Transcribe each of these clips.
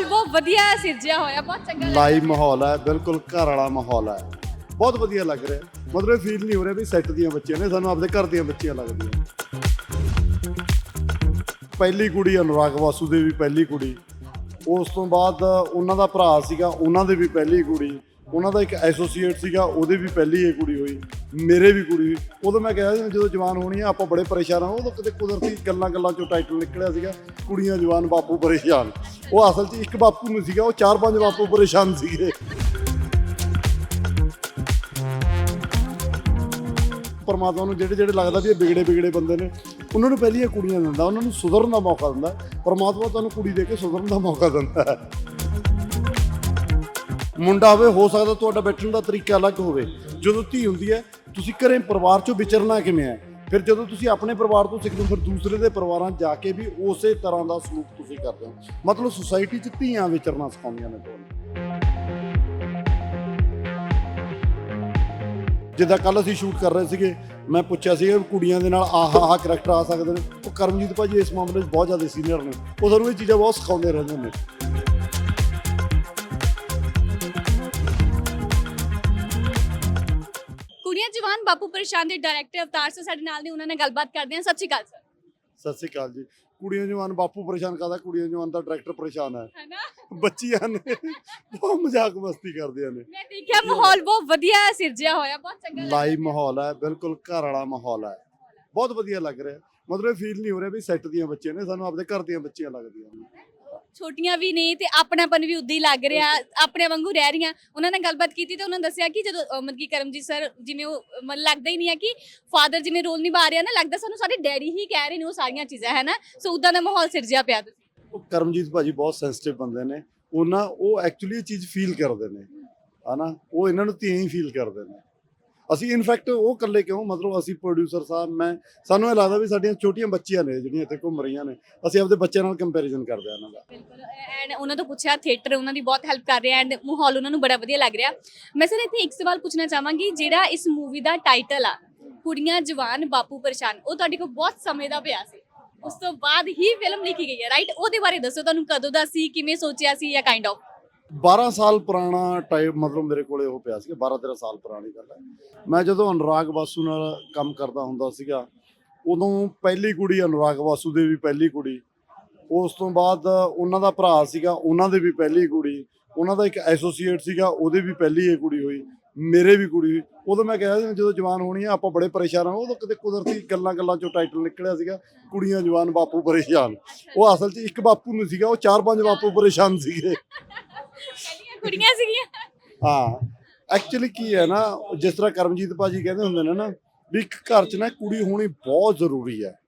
ਮਾਹੌਲ ਬਹੁਤ ਵਧੀਆ ਸਿਰਜਿਆ ਹੋਇਆ, ਬਹੁਤ ਚੰਗਾ ਲੱਗ। ਲਾਈਵ ਮਾਹੌਲ ਹੈ, ਬਿਲਕੁਲ ਘਰ ਵਾਲਾ ਮਾਹੌਲ ਹੈ। ਬਹੁਤ ਵਧੀਆ ਲੱਗ ਰਿਹਾ। ਮਤਲਬ ਫੀਲ ਨਹੀਂ ਹੋ ਰਿਹਾ ਵੀ ਸੈੱਟ ਦੀਆਂ ਬੱਚੀਆਂ ਨੇ, ਸਾਨੂੰ ਆਪਦੇ ਘਰ ਦੀਆਂ ਬੱਚੀਆਂ ਲੱਗਦੀਆਂ। ਪਹਿਲੀ ਕੁੜੀ ਅਨੁਰਾਗ ਵਾਸੂ ਦੀ ਵੀ ਪਹਿਲੀ ਕੁੜੀ। ਉਸ ਤੋਂ ਬਾਅਦ ਉਹਨਾਂ ਦਾ ਭਰਾ ਸੀਗਾ, ਉਹਨਾਂ ਦੇ ਵੀ ਪਹਿਲੀ ਕੁੜੀ। ਉਹਨਾਂ ਦਾ ਇੱਕ ਐਸੋਸੀਏਟ ਸੀਗਾ, ਉਹਦੇ ਵੀ ਪਹਿਲੀ ਇਹ ਕੁੜੀ ਹੋਈ। ਮੇਰੇ ਵੀ ਕੁੜੀ ਹੋਈ। ਉਦੋਂ ਮੈਂ ਕਿਹਾ ਸੀ ਜਦੋਂ ਜਵਾਨ ਹੋਣੀ ਆ, ਆਪਾਂ ਬੜੇ ਪਰੇਸ਼ਾਨ ਆ। ਉਦੋਂ ਕਿਤੇ ਕੁਦਰਤੀ ਗੱਲਾਂ ਗੱਲਾਂ ਚੋਂ ਟਾਈਟਲ ਨਿਕਲਿਆ ਸੀਗਾ, ਕੁੜੀਆਂ, ਜਵਾਨ, ਬਾਪੂ ਪਰੇਸ਼ਾਨ। ਉਹ ਅਸਲ 'ਚ ਇੱਕ ਬਾਪੂ ਨਹੀਂ ਸੀਗਾ, ਉਹ ਚਾਰ ਪੰਜ ਬਾਪੂ ਪਰੇਸ਼ਾਨ ਸੀਗੇ। ਪਰਮਾਤਮਾ ਨੂੰ ਜਿਹੜੇ ਜਿਹੜੇ ਲੱਗਦਾ ਵੀ ਇਹ ਵਿਗੜੇ ਵਿਗੜੇ ਬੰਦੇ ਨੇ, ਉਹਨਾਂ ਨੂੰ ਪਹਿਲੀਆਂ ਕੁੜੀਆਂ ਦਿੰਦਾ, ਉਹਨਾਂ ਨੂੰ ਸੁਧਰਨ ਦਾ ਮੌਕਾ ਦਿੰਦਾ, ਪਰਮਾਤਮਾ ਤੁਹਾਨੂੰ ਕੁੜੀ ਦੇ ਕੇ ਸੁਧਰਨ ਦਾ ਮੌਕਾ ਦਿੰਦਾ ਮੁੰਡਾ ਹੋਵੇ, ਹੋ ਸਕਦਾ ਤੁਹਾਡਾ ਬੈਠਣ ਦਾ ਤਰੀਕਾ ਅਲੱਗ ਹੋਵੇ। ਜਦੋਂ ਧੀ ਹੁੰਦੀ ਹੈ, ਤੁਸੀਂ ਘਰੇ ਪਰਿਵਾਰ ਚੋਂ ਵਿਚਰਨਾ ਕਿਵੇਂ ਹੈ? ਫਿਰ ਜਦੋਂ ਤੁਸੀਂ ਆਪਣੇ ਪਰਿਵਾਰ ਤੋਂ ਸਿੱਖਦੇ ਹੋ, ਫਿਰ ਦੂਸਰੇ ਦੇ ਪਰਿਵਾਰਾਂ 'ਚ ਜਾ ਕੇ ਵੀ ਉਸੇ ਤਰ੍ਹਾਂ ਦਾ ਸਲੂਕ ਤੁਸੀਂ ਕਰਦੇ ਹੋ। ਮਤਲਬ ਸੁਸਾਇਟੀ 'ਚ ਧੀਆਂ ਵਿਚਰਨਾ ਸਿਖਾਉਂਦੀਆਂ ਨੇ ਤੁਹਾਨੂੰ ਜਿੱਦਾਂ ਕੱਲ ਅਸੀਂ ਸ਼ੂਟ ਕਰ ਰਹੇ ਸੀਗੇ, ਮੈਂ ਪੁੱਛਿਆ ਸੀ ਕੁੜੀਆਂ ਦੇ ਨਾਲ ਆਹ ਆਹ ਕਰੈਕਟਰ ਆ ਸਕਦੇ ਨੇ। ਉਹ ਕਰਮਜੀਤ ਭਾਜੀ ਇਸ ਮਾਮਲੇ 'ਚ ਬਹੁਤ ਜ਼ਿਆਦਾ ਸੀਨੀਅਰ ਨੇ। ਉਹ ਸਾਨੂੰ ਇਹ ਚੀਜ਼ਾਂ ਬਹੁਤ ਸਿਖਾਉਂਦੇ ਰਹਿੰਦੇ ਨੇ। ਕੁੜੀਆਂ ਜਵਾਨ ਬਾਪੂ ਪਰੇਸ਼ਾਨ ਦੇ ਡਾਇਰੈਕਟਰ ਅਵਤਾਰ ਸਰ ਸਾਡੇ ਨਾਲ ਨੇ ਉਹਨਾਂ ਨਾਲ ਗੱਲਬਾਤ ਕਰਦੇ ਹਾਂ। ਸਤਿ ਸ਼੍ਰੀ ਅਕਾਲ ਸਰ। ਸਤਿ ਸ਼੍ਰੀ ਅਕਾਲ ਜੀ। ਕੁੜੀਆਂ ਜਵਾਨ ਬਾਪੂ ਪਰੇਸ਼ਾਨ ਕਰਦਾ ਕੁੜੀਆਂ ਜਵਾਨ ਦਾ ਡਾਇਰੈਕਟਰ ਪਰੇਸ਼ਾਨ ਹੈ। ਬੱਚੀਆਂ ਨੇ ਬਹੁਤ ਮਜ਼ਾਕ ਮਸਤੀ ਕਰਦੀਆਂ ਨੇ। ਮੈਂ ਦੇਖਿਆ ਮਾਹੌਲ ਬਹੁਤ ਵਧੀਆ ਸਿਰਜਿਆ ਹੋਇਆ ਬਹੁਤ ਚੰਗਾ ਲੱਗ ਲਾਈਵ ਮਾਹੌਲ ਹੈ ਬਿਲਕੁਲ ਘਰ ਵਾਲਾ ਮਾਹੌਲ ਹੈ। ਬਹੁਤ ਵਧੀਆ ਲੱਗ ਰਿਹਾ। ਮਤਲਬ ਫੀਲ ਨਹੀਂ ਹੋ ਰਿਹਾ ਵੀ ਸੈੱਟ ਦੀਆਂ ਬੱਚੀਆਂ ਨੇ ਸਾਨੂੰ ਆਪਦੇ ਘਰ ਦੀਆਂ ਬੱਚੀਆਂ ਲੱਗਦੀਆਂ ਨੇ। ਛੋਟੀਆਂ ਵੀ ਨੇ ਤੇ ਆਪਣਾਪਨ ਵੀ ਉਦਾਂ ਹੀ ਲੱਗ ਰਿਹਾ ਆਪਣੇ ਵਾਂਗੂ ਰਹਿ ਰਹੀਆਂ। ਉਹਨਾਂ ਨਾਲ ਗੱਲਬਾਤ ਕੀਤੀ ਤੇ ਉਹਨਾਂ ਨੇ ਦੱਸਿਆ ਕਿ ਜਦੋਂ ਅਹ, ਮਤਲਬ ਕਿ ਕਰਮਜੀਤ ਸਰ ਜਿਵੇਂ ਉਹ ਮਤਲਬ ਲੱਗਦਾ ਹੀ ਨਹੀਂ ਹੈ ਕਿ ਫਾਦਰ ਜਿਵੇਂ ਰੋਲ ਨਿਭਾ ਰਿਹਾ ਨਾ ਲੱਗਦਾ ਸਾਨੂੰ ਸਾਡੇ ਡੈਡੀ ਹੀ ਕਹਿ ਰਹੇ ਨੇ ਉਹ ਸਾਰੀਆਂ ਚੀਜ਼ਾਂ ਹੈ ਨਾ? ਸੋ ਉਦਾਂ ਦਾ ਮਾਹੌਲ ਸਿਰਜਿਆ ਪਿਆ ਤੁਸੀਂ। ਉਹ ਕਰਮਜੀਤ ਭਾਜੀ ਬਹੁਤ ਸੈਂਸਿਟਿਵ ਬੰਦੇ ਨੇ। ਉਹਨਾਂ ਉਹ ਐਕਚੁਅਲੀ ਇਹ ਚੀਜ਼ ਫੀਲ ਕਰਦੇ ਨੇ। ਹਨਾ? ਉਹ ਇਹਨਾਂ ਨੂੰ ਧੀਆਂ ਹੀ ਫੀਲ ਕਰਦੇ ਨੇ। ਅਸੀਂ ਇਨਫੈਕਟ ਉਹ ਇਕੱਲੇ ਕਿਉਂ? ਮਤਲਬ ਅਸੀਂ ਪ੍ਰੋਡਿਊਸਰ ਸਾਹਿਬ, ਮੈਂ, ਸਾਨੂੰ ਇਹ ਲੱਗਦਾ ਵੀ ਸਾਡੀਆਂ ਛੋਟੀਆਂ ਬੱਚੀਆਂ ਨੇ ਜਿਹੜੀਆਂ ਇੱਥੇ ਘੁੰਮ ਰਹੀਆਂ ਨੇ। ਅਸੀਂ ਆਪਦੇ ਬੱਚਿਆਂ ਨਾਲ ਕੰਪੈਰੀਜ਼ਨ ਕਰਦੇ ਆ ਇਹਨਾਂ ਦਾ। ਬਿਲਕੁਲ ਐਂਡ ਉਹਨਾਂ ਤੋਂ ਪੁੱਛਿਆ ਥੀਏਟਰ ਉਹਨਾਂ ਦੀ ਬਹੁਤ ਹੈਲਪ ਕਰ ਰਿਹਾ ਐਂਡ ਮਾਹੌਲ ਉਹਨਾਂ ਨੂੰ ਬੜਾ ਵਧੀਆ ਲੱਗ ਰਿਹਾ। ਮੈਂ ਸਰ ਇੱਥੇ ਇੱਕ ਸਵਾਲ ਪੁੱਛਣਾ ਚਾਹਾਂਗੀ, ਜਿਹੜਾ ਇਸ ਮੂਵੀ ਦਾ ਟਾਈਟਲ ਆ, ਕੁੜੀਆਂ, ਜਵਾਨ, ਬਾਪੂ, ਪਰੇਸ਼ਾਨ, ਉਹ ਤੁਹਾਡੇ ਕੋਲ ਬਹੁਤ ਸਮੇਂ ਦਾ ਪਿਆ ਸੀ। ਉਸ ਤੋਂ ਬਾਅਦ ਹੀ ਫਿਲਮ ਲਿਖੀ ਗਈ ਹੈ ਰਾਈਟ ਉਹਦੇ ਬਾਰੇ ਦੱਸੋ ਤੁਹਾਨੂੰ ਕਦੋਂ ਦਾ ਸੀ, ਕਿਵੇਂ ਸੋਚਿਆ ਸੀ, ਜਾਂ ਕਾਈਂਡ ਆਫ 12 ਸਾਲ ਪੁਰਾਣਾ ਟਾਈਪ ਮਤਲਬ ਮੇਰੇ ਕੋਲੇ ਉਹ ਪਿਆ ਸੀ 12 13 ਸਾਲ ਪੁਰਾਣੀ ਗੱਲ ਹੈ। ਮੈਂ ਜਦੋਂ ਅਨੁਰਾਗ ਵਾਸੂ ਨਾਲ ਕੰਮ ਕਰਦਾ ਹੁੰਦਾ ਸੀਗਾ, ਉਦੋਂ ਪਹਿਲੀ ਕੁੜੀ ਅਨੁਰਾਗ ਵਾਸੂ ਦੇ ਵੀ ਪਹਿਲੀ ਕੁੜੀ, ਉਸ ਤੋਂ ਬਾਅਦ ਉਹਨਾਂ ਦਾ ਭਰਾ ਸੀਗਾ, ਉਹਨਾਂ ਦੇ ਵੀ ਪਹਿਲੀ ਕੁੜੀ, ਉਹਨਾਂ ਦਾ ਇੱਕ ਐਸੋਸੀਏਟ ਸੀਗਾ, ਉਹਦੇ ਵੀ ਪਹਿਲੀ ਇਹ ਕੁੜੀ ਹੋਈ, ਮੇਰੇ ਵੀ ਕੁੜੀ ਹੋਈ। ਉਦੋਂ ਮੈਂ ਕਿਹਾ ਸੀ, ਜਦੋਂ ਜਵਾਨ ਹੋਣੀ ਆ, ਆਪਾਂ ਬੜੇ ਪਰੇਸ਼ਾਨ ਆ। ਉਦੋਂ ਕਿਤੇ ਕੁਦਰਤੀ ਗੱਲਾਂ ਗੱਲਾਂ ਚੋਂ ਟਾਈਟਲ ਨਿਕਲਿਆ ਸੀਗਾ, ਕੁੜੀਆਂ ਜਵਾਨ ਬਾਪੂ ਪਰੇਸ਼ਾਨ। ਉਹ ਅਸਲ 'ਚ ਇੱਕ ਬਾਪੂ ਨਹੀਂ ਸੀਗਾ, ਉਹ ਚਾਰ ਪੰਜ ਬਾਪੂ ਪਰੇਸ਼ਾਨ ਸੀਗੇ। ਕੁੜੀਆਂ ਸੀਗੀਆਂ। ਹਾਂ ਐਕਚੁਅਲੀ ਕੀ ਹੈ ਨਾ, ਜਿਸ ਤਰ੍ਹਾਂ ਕਰਮਜੀਤ ਭਾਜੀ ਕਹਿੰਦੇ ਹੁੰਦੇ ਨੇ ਨਾ ਵੀ ਇੱਕ ਘਰ 'ਚ ਨਾ ਕੁੜੀ ਹੋਣੀ ਬਹੁਤ ਜ਼ਰੂਰੀ ਹੈ।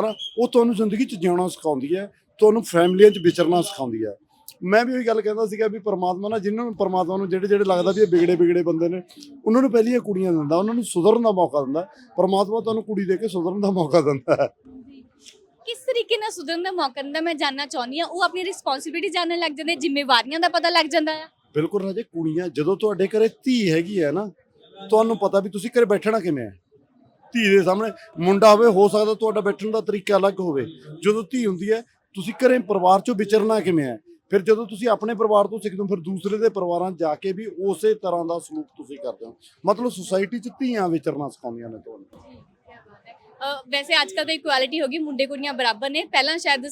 ਹਨਾ? ਉਹ ਤੁਹਾਨੂੰ ਜ਼ਿੰਦਗੀ 'ਚ ਜਿਉਣਾ ਸਿਖਾਉਂਦੀ ਹੈ, ਤੁਹਾਨੂੰ ਫੈਮਲੀਆਂ 'ਚ ਵਿਚਰਨਾ ਸਿਖਾਉਂਦੀ ਹੈ। ਮੈਂ ਵੀ ਉਹੀ ਗੱਲ ਕਹਿੰਦਾ ਸੀਗਾ ਵੀ ਪਰਮਾਤਮਾ ਨਾ ਜਿਨ੍ਹਾਂ ਨੂੰ ਪਰਮਾਤਮਾ ਨੂੰ ਜਿਹੜੇ ਜਿਹੜੇ ਲੱਗਦਾ ਵੀ ਇਹ ਵਿਗੜੇ ਵਿਗੜੇ ਬੰਦੇ ਨੇ, ਉਹਨਾਂ ਨੂੰ ਪਹਿਲੀਆਂ ਕੁੜੀਆਂ ਦਿੰਦਾ, ਉਹਨਾਂ ਨੂੰ ਸੁਧਰਨ ਦਾ ਮੌਕਾ ਦਿੰਦਾ। ਪਰਮਾਤਮਾ ਤੁਹਾਨੂੰ ਕੁੜੀ ਦੇ ਕੇ ਸੁਧਰਨ ਦਾ ਮੌਕਾ ਦਿੰਦਾ। ਹੈ ਤਰੀਕੇ ਨਾਲ ਸੁਧਰਨ ਦਾ ਮੌਕਾ ਦਿੰਦਾ, ਮੈਂ ਜਾਨਣਾ ਚਾਹੁੰਦੀ ਹਾਂ। ਉਹ ਆਪਣੀ ਰਿਸਪੌਂਸਿਬਿਲਿਟੀ ਜਾਣਨ ਲੱਗ ਜਾਂਦੇ, ਜ਼ਿੰਮੇਵਾਰੀਆਂ ਦਾ ਪਤਾ ਲੱਗ ਜਾਂਦਾ ਆ ਬਿਲਕੁਲ ਰਾਜੇ, ਕੁੜੀਆਂ, ਜਦੋਂ ਤੁਹਾਡੇ ਘਰੇ ਧੀ ਹੈਗੀ ਹੈ ਨਾ, ਤੁਹਾਨੂੰ ਪਤਾ ਵੀ ਤੁਸੀਂ ਘਰੇ ਬੈਠਣਾ ਕਿਵੇਂ ਹੈ। ਧੀ ਦੇ ਸਾਹਮਣੇ ਮੁੰਡਾ ਹੋਵੇ, ਹੋ ਸਕਦਾ ਤੁਹਾਡਾ ਬੈਠਣ ਦਾ ਤਰੀਕਾ ਅਲੱਗ ਹੋਵੇ। ਜਦੋਂ ਧੀ ਹੁੰਦੀ ਹੈ, ਤੁਸੀਂ ਘਰੇ ਪਰਿਵਾਰ ਚੋਂ ਵਿਚਰਨਾ ਕਿਵੇਂ ਹੈ? ਫਿਰ ਜਦੋਂ ਤੁਸੀਂ ਆਪਣੇ ਪਰਿਵਾਰ ਤੋਂ ਸਿੱਖਦੇ ਹੋ ਫਿਰ ਦੂਸਰੇ ਦੇ ਪਰਿਵਾਰਾਂ 'ਚ ਜਾ ਕੇ ਵੀ ਉਸੇ ਤਰ੍ਹਾਂ ਦਾ ਸਲੂਕ ਤੁਸੀਂ ਕਰਦੇ ਹੋ। ਮਤਲਬ ਸੁਸਾਇਟੀ 'ਚ ਧੀਆਂ ਵਿਚਰਨਾ ਸਿਖਾਉਂਦੀਆਂ ਨੇ ਤੁਹਾਨੂੰ। ਵੈਸੇ ਅੱਜ ਤਾਂ ਇਕੁਐਲਿਟੀ ਹੋ ਗਈ ਮੁੰਡੇ ਕੁੜੀਆਂ ਬਰਾਬਰ ਨੇ। ਪਹਿਲਾਂ ਸ਼ਾਇਦ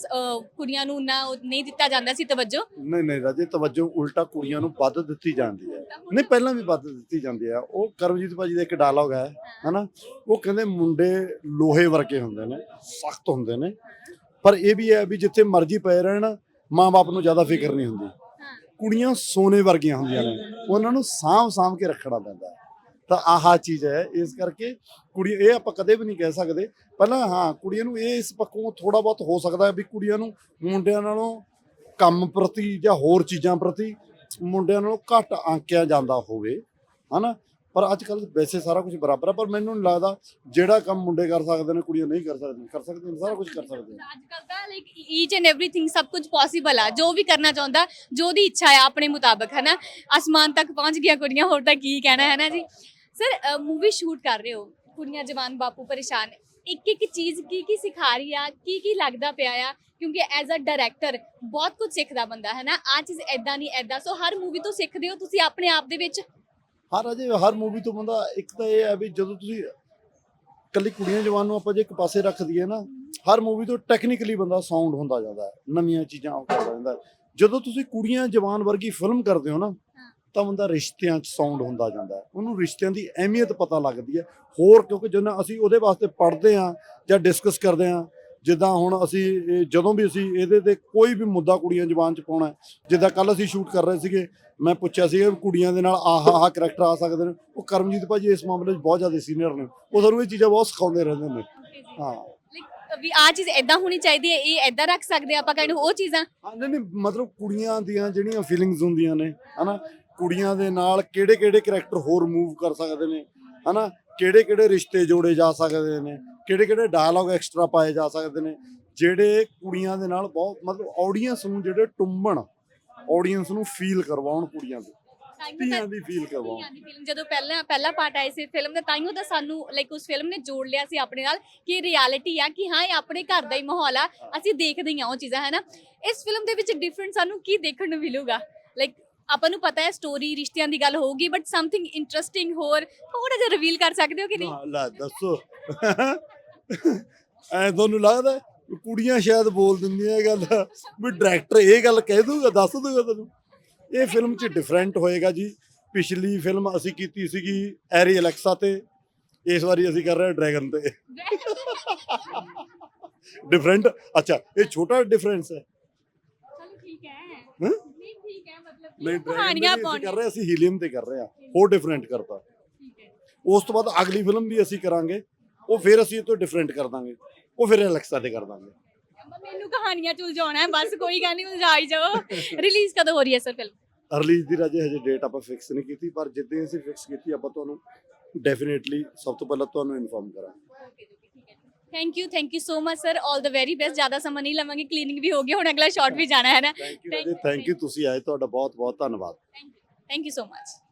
ਕੁੜੀਆਂ ਨੂੰ ਨਾ ਨਹੀਂ ਦਿੱਤਾ ਜਾਂਦਾ ਸੀ ਤਵੱਜੋ। ਨਹੀਂ ਨਹੀਂ ਰਾਜੇ ਤਵੱਜੋ ਉਲਟਾ ਕੁੜੀਆਂ ਨੂੰ ਵੱਧ ਦਿੱਤੀ ਜਾਂਦੀ ਹੈ। ਨਹੀਂ ਪਹਿਲਾਂ ਵੀ ਵੱਧ ਦਿੱਤੀ ਜਾਂਦੀ ਆ ਉਹ ਕਰਮਜੀਤ ਭਾਜੀ ਦਾ ਇੱਕ ਡਾਇਲੌਗ ਹੈ। ਹਨਾ? ਉਹ ਕਹਿੰਦੇ ਮੁੰਡੇ ਲੋਹੇ ਵਰਗੇ ਹੁੰਦੇ ਨੇ ਸਖਤ ਹੁੰਦੇ ਨੇ। ਪਰ ਇਹ ਵੀ ਹੈ ਵੀ ਜਿੱਥੇ ਮਰਜ਼ੀ ਪਏ ਰਹਿਣ ਮਾਂ-ਬਾਪ ਨੂੰ ਜ਼ਿਆਦਾ ਫਿਕਰ ਨਹੀਂ ਹੁੰਦੀ। ਕੁੜੀਆਂ ਸੋਨੇ ਵਰਗੀਆਂ ਹੁੰਦੀਆਂ ਨੇ। ਉਹਨਾਂ ਨੂੰ ਸਾਂਭ ਸਾਂਭ ਕੇ ਰੱਖਣਾ ਪੈਂਦਾ। ਹੈ। ਤਾਂ ਆਹਾ ਚੀਜ਼ ਹੈ। ਇਸ ਕਰਕੇ ਕੁੜੀ ਇਹ ਆਪਾਂ ਕਦੇ ਵੀ ਨਹੀਂ ਕਹਿ ਸਕਦੇ। ਪਹਿਲਾਂ ਹਾਂ ਕੁੜੀਆਂ ਨੂੰ ਇਹ ਇਸ ਪੱਖੋਂ ਥੋੜਾ ਬਹੁਤ ਹੋ ਸਕਦਾ ਹੈ ਵੀ ਕੁੜੀਆਂ ਨੂੰ ਮੁੰਡਿਆਂ ਨਾਲੋਂ ਕੰਮ ਪ੍ਰਤੀ ਜਾਂ ਹੋਰ ਚੀਜ਼ਾਂ ਪ੍ਰਤੀ ਮੁੰਡਿਆਂ ਨਾਲੋਂ ਘੱਟ ਆਂਕਿਆ ਜਾਂਦਾ ਹੋਵੇ। ਹਨਾ? ਪਰ ਅੱਜ ਕੱਲ ਵੈਸੇ ਸਾਰਾ ਕੁਝ ਬਰਾਬਰ ਹੈ ਪਰ ਮੈਨੂੰ ਨਹੀਂ ਲੱਗਦਾ ਜਿਹੜਾ ਕੰਮ ਮੁੰਡੇ ਕਰ ਸਕਦੇ ਨੇ ਕੁੜੀਆਂ ਨਹੀਂ ਕਰ ਸਕਦੀਆਂ। ਕਰ ਸਕਦੀਆਂ ਨੇ, ਸਾਰਾ ਕੁਝ ਕਰ ਸਕਦੀਆਂ ਅੱਜ ਕੱਲ੍ਹ ਤਾਂ ਲਾਈਕ ਈਚ ਐਂਡ ਐਵਰੀਥਿੰਗ ਸਭ ਕੁਝ ਪੋਸੀਬਲ ਆ। ਜੋ ਵੀ ਕਰਨਾ ਚਾਹੁੰਦਾ ਜੋ ਦੀ ਇੱਛਾ ਆ ਆਪਣੇ ਮੁਤਾਬਕ ਹੈ ਨਾ ਅਸਮਾਨ ਤੱਕ ਪਹੁੰਚ ਗਿਆ ਕੁੜੀਆਂ ਹੋਰ ਤਾਂ ਕੀ ਕਹਿਣਾ ਹੈ ਨਾ ਜੀ ਸਰ ਮੂਵੀ ਸ਼ੂਟ ਕਰ ਰਹੇ ਹੋ? ਕੁੜੀਆਂ ਜਵਾਨ ਬਾਪੂ ਪਰੇਸ਼ਾਨ। ਇੱਕ ਇੱਕ ਚੀਜ਼ ਕੀ ਕੀ ਸਿਖਾ ਰਹੀ ਆ? ਕੀ ਕੀ ਲੱਗਦਾ ਪਿਆ ਆ? ਕਿਉਂਕਿ ਐਜ਼ ਅ ਡਾਇਰੈਕਟਰ ਬਹੁਤ ਕੁਝ ਸਿੱਖਦਾ ਬੰਦਾ ਹੈ ਨਾ ਆ ਚੀਜ਼ ਐਦਾਂ ਨਹੀਂ ਐਦਾਂ ਸੋ ਹਰ ਮੂਵੀ ਤੋਂ ਸਿੱਖਦੇ ਹੋ ਤੁਸੀਂ ਆਪਣੇ ਆਪ ਦੇ ਵਿੱਚ? ਹਰ ਅਜੇ ਹਰ ਮੂਵੀ ਤੋਂ ਬੰਦਾ ਇੱਕ ਤਾਂ ਇਹ ਹੈ ਵੀ ਜਦੋਂ ਤੁਸੀਂ ਕੱਲੀ ਕੁੜੀਆਂ ਜਵਾਨ ਨੂੰ ਆਪਾਂ ਜੇ ਇੱਕ ਪਾਸੇ ਰੱਖ ਦਈਏ ਨਾ ਹਰ ਮੂਵੀ ਤੋਂ ਟੈਕਨੀਕਲੀ ਬੰਦਾ ਸਾਊਂਡ ਹੁੰਦਾ ਜਾਂਦਾ ਹੈ ਨਵੀਆਂ ਚੀਜ਼ਾਂ ਰਹਿੰਦਾ ਹੈ। ਜਦੋਂ ਤੁਸੀਂ ਕੁੜੀਆਂ ਜਵਾਨ ਵਰਗੀ ਫਿਲਮ ਕਰਦੇ ਹੋ ਨਾ ਤਾਂ ਬੰਦਾ ਰਿਸ਼ਤਿਆਂ 'ਚ ਸਾਊਂਡ ਹੁੰਦਾ ਜਾਂਦਾ ਉਹਨੂੰ ਰਿਸ਼ਤਿਆਂ ਦੀ ਅਹਿਮੀਅਤ ਪਤਾ ਲੱਗਦੀ ਹੈ। ਹੋਰ ਕਿਉਂਕਿ ਜਦੋਂ ਅਸੀਂ ਉਹਦੇ ਵਾਸਤੇ ਪੜ੍ਹਦੇ ਹਾਂ ਜਾਂ ਡਿਸਕਸ ਕਰਦੇ ਹਾਂ ਜਿੱਦਾਂ ਹੁਣ ਅਸੀਂ ਜਦੋਂ ਵੀ ਅਸੀਂ ਇਹਦੇ ਤੇ ਕੋਈ ਵੀ ਮੁੱਦਾ ਕੁੜੀਆਂ ਜਵਾਨ 'ਚ ਪਾਉਣਾ ਹੈ, ਜਿੱਦਾਂ ਕੱਲ ਅਸੀਂ ਸ਼ੂਟ ਕਰ ਰਹੇ ਸੀਗੇ ਮੈਂ ਪੁੱਛਿਆ ਵੀ ਕੁੜੀਆਂ ਦੇ ਨਾਲ ਆਹ ਆਹ ਕਰੈਕਟਰ ਆ ਸਕਦੇ ਨੇ ਉਹ ਕਰਮਜੀਤ ਭਾਜੀ ਇਸ ਮਾਮਲੇ 'ਚ ਬਹੁਤ ਜ਼ਿਆਦਾ ਸੀਨੀਅਰ ਨੇ ਉਹ ਸਾਨੂੰ ਇਹ ਚੀਜ਼ਾਂ ਬਹੁਤ ਸਿਖਾਉਂਦੇ ਰਹਿੰਦੇ ਨੇ। ਹਾਂ। ਵੀ ਆ ਚੀਜ਼ ਐਦਾਂ ਹੋਣੀ ਚਾਹੀਦੀ ਹੈ ਇਹ ਐਦਾਂ ਰੱਖ ਸਕਦੇ ਆਪਾਂ ਕਹਿੰਦੇ ਉਹ ਚੀਜ਼ਾਂ? ਹਾਂ ਨਹੀਂ ਨਹੀਂ ਮਤਲਬ ਕੁੜੀਆਂ ਦੀਆਂ ਜਿਹੜੀਆਂ ਫੀਲਿੰਗਸ ਹੁੰਦੀਆਂ ਨੇ ਹਨਾ ਕੁੜੀਆਂ ਦੇ ਨਾਲ ਕਿਹੜੇ ਕਿਹੜੇ ਕਰੈਕਟਰ ਹੋਰ ਮੂਵ ਕਰ ਸਕਦੇ ਨੇ ਹਨਾ ਕਿਹੜੇ ਕਿਹੜੇ ਰਿਸ਼ਤੇ ਜੋੜੇ ਜਾ ਸਕਦੇ ਨੇ ਕਿਹੜੇ ਕਿਹੜੇ ਡਾਇਲੌਗ ਐਕਸਟਰਾ ਪਾਏ ਜਾ ਸਕਦੇ ਨੇ ਜਿਹੜੇ ਕੁੜੀਆਂ ਦੇ ਨਾਲ ਬਹੁਤ ਮਤਲਬ ਆਡੀਅנס ਨੂੰ ਜਿਹੜੇ ਟੁੰਬਣ ਆਡੀਅנס ਨੂੰ ਫੀਲ ਕਰਵਾਉਣ ਕੁੜੀਆਂ ਦੇ ਧੀਆਂ ਦੀ ਫੀਲ ਕਰਵਾਉਂ ਜਦੋਂ ਪਹਿਲਾਂ ਪਹਿਲਾ ਪਾਰਟ ਆਇਆ ਸੀ ਫਿਲਮ ਦਾ ਤਾਈਓ ਤਾਂ ਸਾਨੂੰ ਲਾਈਕ ਉਸ ਫਿਲਮ ਨੇ ਜੋੜ ਲਿਆ ਸੀ ਆਪਣੇ ਨਾਲ ਕਿ ਰਿਐਲਿਟੀ ਆ ਕਿ ਹਾਂ ਇਹ ਆਪਣੇ ਘਰ ਦਾ ਹੀ ਮਾਹੌਲ ਆ ਅਸੀਂ ਦੇਖਦੇ ਹਾਂ ਉਹ ਚੀਜ਼ਾਂ ਹੈ ਨਾ ਇਸ ਫਿਲਮ ਦੇ ਵਿੱਚ ਡਿਫਰੈਂਟ ਸਾਨੂੰ ਕੀ ਦੇਖਣ ਨੂੰ ਮਿਲੂਗਾ? ਲਾਈਕ ਆਪਾਂ ਨੂੰ ਪਤਾ ਹੈ ਸਟੋਰੀ ਰਿਸ਼ਤਿਆਂ ਦੀ ਗੱਲ ਹੋਊਗੀ ਬਟ ਸਮਥਿੰਗ ਇੰਟਰਸਟਿੰਗ ਹੋਰ ਥੋੜਾ ਜਿਹਾ ਰਿਵੀਲ ਕਰ ਸਕਦੇ ਹੋ ਕਿ ਨਹੀਂ? ਹਾਂ, ਲੈ ਦੱਸੋ। ਐ ਤੁਹਾਨੂੰ ਲੱਗਦਾ ਹੈ ਵੀ ਕੁੜੀਆਂ ਸ਼ਾਇਦ ਬੋਲ ਦਿੰਦੀਆਂ ਇਹ ਗੱਲ? ਵੀ ਡਾਇਰੈਕਟਰ ਇਹ ਗੱਲ ਕਹਿ ਦੂਗਾ ਦੱਸ ਦੂਗਾ ਤੁਹਾਨੂੰ? ਇਹ ਫਿਲਮ 'ਚ ਡਿਫਰੈਂਟ ਹੋਏਗਾ ਜੀ। ਪਿਛਲੀ ਫਿਲਮ ਅਸੀਂ ਕੀਤੀ ਸੀਗੀ ਐਰੀ ਅਲੈਕਸਾ ਤੇ। ਇਸ ਵਾਰੀ ਅਸੀਂ ਕਰ ਰਹੇ ਹਾਂ ਡਰੈਗਨ ਤੇ। ਡਿਫਰੈਂਟ ਅੱਛਾ ਇਹ ਛੋਟਾ ਡਿਫਰੈਂਸ ਹੈ। ਚਲੋ ਠੀਕ ਹੈ। ਹੈਂ? ਨਹੀਂ ਕਹਾਣੀਆਂ ਅਸੀਂ ਕਰ ਰਹੇ ਅਸੀਂ ਹੀਲੀਅਮ ਤੇ ਕਰ ਰਹੇ ਹਾਂ ਹੋਰ ਡਿਫਰੈਂਟ ਕਰਤਾ। ਉਸ ਤੋਂ ਬਾਅਦ ਅਗਲੀ ਫਿਲਮ ਵੀ ਅਸੀਂ ਕਰਾਂਗੇ ਉਹ ਫਿਰ ਅਸੀਂ ਇਹ ਤੋਂ ਡਿਫਰੈਂਟ ਕਰ ਦਾਂਗੇ ਉਹ ਫਿਰ ਅਲੈਕਸਾ ਤੇ ਕਰ ਦਾਂਗੇ। ਮੈਨੂੰ ਕਹਾਣੀਆਂ ਚ ਉਲਝਾਉਣਾ ਹੈ ਬਸ ਕੋਈ ਗੱਲ ਨਹੀਂ ਉਲਝਾ ਹੀ ਜਾਓ। ਰਿਲੀਜ਼ ਕਦੋਂ ਹੋ ਰਹੀ ਹੈ ਸਰ ਫਿਲਮ ਰਿਲੀਜ਼ ਦੀ ਰਾਜੇ ਹਜੇ ਡੇਟ ਆਪਾਂ ਫਿਕਸ ਨਹੀਂ ਕੀਤੀ ਪਰ ਜਿੱਦਾਂ ਅਸੀਂ ਫਿਕਸ ਕੀਤੀ ਆਪਾਂ ਤੁਹਾਨੂੰ ਡੈਫੀਨੇਟਲੀ ਸਭ ਤੋਂ ਪਹਿਲਾਂ ਤੁਹਾਨੂੰ ਇਨਫੋਰਮ ਕਰਾਂਗੇ। Thank you thank you so much sir 올 the very best ਜ਼ਿਆਦਾ ਸਮਾਂ ਨਹੀਂ ਲਵਾਂਗੇ ਕਲੀਨਿੰਗ ਵੀ ਹੋ ਗਈ ਹੁਣ ਅਗਲਾ ਸ਼ਾਟ ਵੀ ਜਾਣਾ ਹੈ ਨਾ ਥੈਂਕ ਯੂ ਥੈਂਕ ਤੁਸੀਂ ਆਏ ਤੁਹਾਡਾ ਬਹੁਤ ਬਹੁਤ ਧੰਨਵਾਦ ਥੈਂਕ ਯੂ ਸੋ ਮਚ